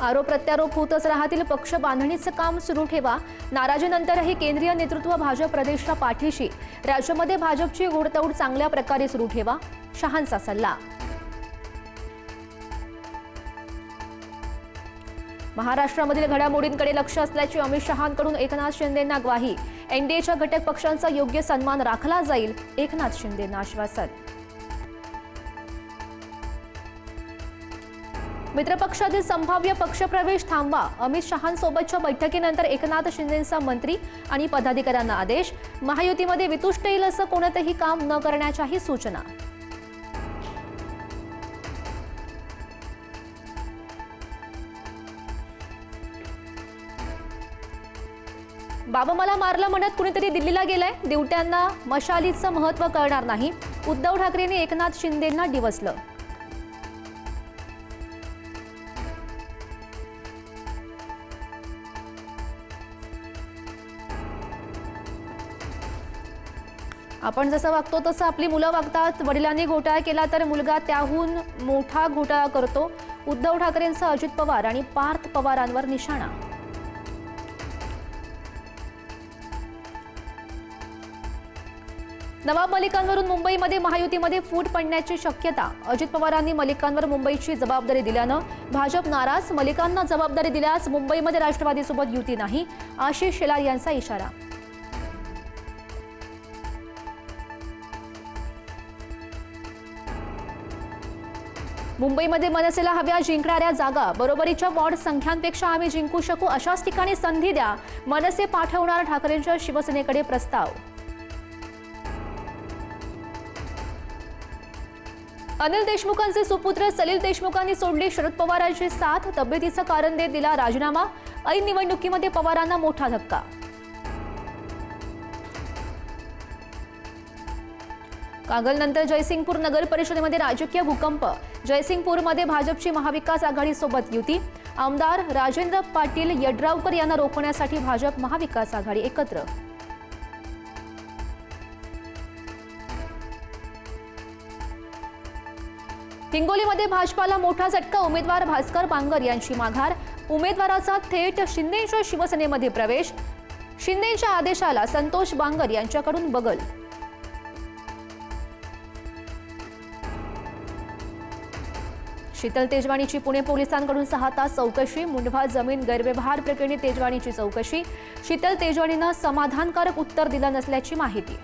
आरोप प्रत्यारोप होतच राहतील पक्ष बांधणीचं काम सुरू ठेवा. नाराजीनंतरही केंद्रीय नेतृत्व भाजप प्रदेशच्या पाठीशी. राज्यामध्ये भाजपची घोडदौड चांगल्या प्रकारे सुरू ठेवा शहांचा सल्ला. महाराष्ट्रामधील घडामोडींकडे लक्ष असल्याची अमित शहांकडून एकनाथ शिंदेंना ग्वाही. एनडीएच्या घटक पक्षांचा योग्य सन्मान राखला जाईल एकनाथ शिंदेंना आश्वासन. मित्रपक्षातील संभाव्य पक्षप्रवेश थांबवा. अमित शहांसोबतच्या बैठकीनंतर एकनाथ शिंदेंचा मंत्री आणि पदाधिकाऱ्यांना आदेश. महायुतीमध्ये वितुष्ट येईल असं कोणतंही काम न करण्याच्याही सूचना. बाबा मला मारलं म्हणत कुणीतरी दिल्लीला गेलाय. दिवट्यांना मशालीचं महत्त्व कळणार नाही. उद्धव ठाकरेंनी एकनाथ शिंदेंना डिवसलं. आपण जसं वागतो तसं आपली मुलं वागतात. वडिलांनी घोटाळा केला तर मुलगा त्याहून मोठा घोटाळा करतो. उद्धव ठाकरेंचा अजित पवार आणि पार्थ पवारांवर निशाणा. नवाब मलिकांवरून मुंबईमध्ये महायुतीमध्ये फूट पडण्याची शक्यता. अजित पवारांनी मलिकांवर मुंबईची जबाबदारी दिल्यानं भाजप नाराज. मलिकांना जबाबदारी दिल्यास मुंबईमध्ये राष्ट्रवादीसोबत युती नाही. आशिष शेलार यांचा इशारा. मुंबईमध्ये मनसेला हव्या जिंकणाऱ्या जागा बरोबरीच्या वॉर्ड संख्यांपेक्षा आम्ही जिंकू शकू अशाच ठिकाणी संधी द्या. मनसे पाठवणार ठाकरेंच्या शिवसेनेकडे प्रस्ताव. अनिल देशमुखांचे सुपुत्र सलील देशमुखांनी सोडली शरद पवारांची साथ. तब्येतीचं कारण देत दिला राजीनामा. ऐन निवडणुकीमध्ये पवारांना मोठा धक्का. कागलनंतर जयसिंगपूर नगर परिषदेमध्ये राजकीय भूकंप. जयसिंगपूरमध्ये भाजपची महाविकास आघाडीसोबत युती. आमदार राजेंद्र पाटील यड्रावकर यांना रोखण्यासाठी भाजप महाविकास आघाडी एकत्र. हिंगोलीमध्ये भाजपाला मोठा झटका उमेदवार भास्कर बांगर यांची माघार. उमेदवाराचा थेट शिंदेच्या शिवसेनेमध्ये प्रवेश. शिंदेच्या आदेशाला संतोष बांगर यांच्याकडून बगल. शीतल तेजवाणीची पुणे पोलिसांकडून सहा तास चौकशी मुंढवा जमीन गैरव्यवहार प्रकरणी तेजवाणीची चौकशी. शीतल तेजवाणीनं समाधानकारक उत्तर दिलं नसल्याची माहिती.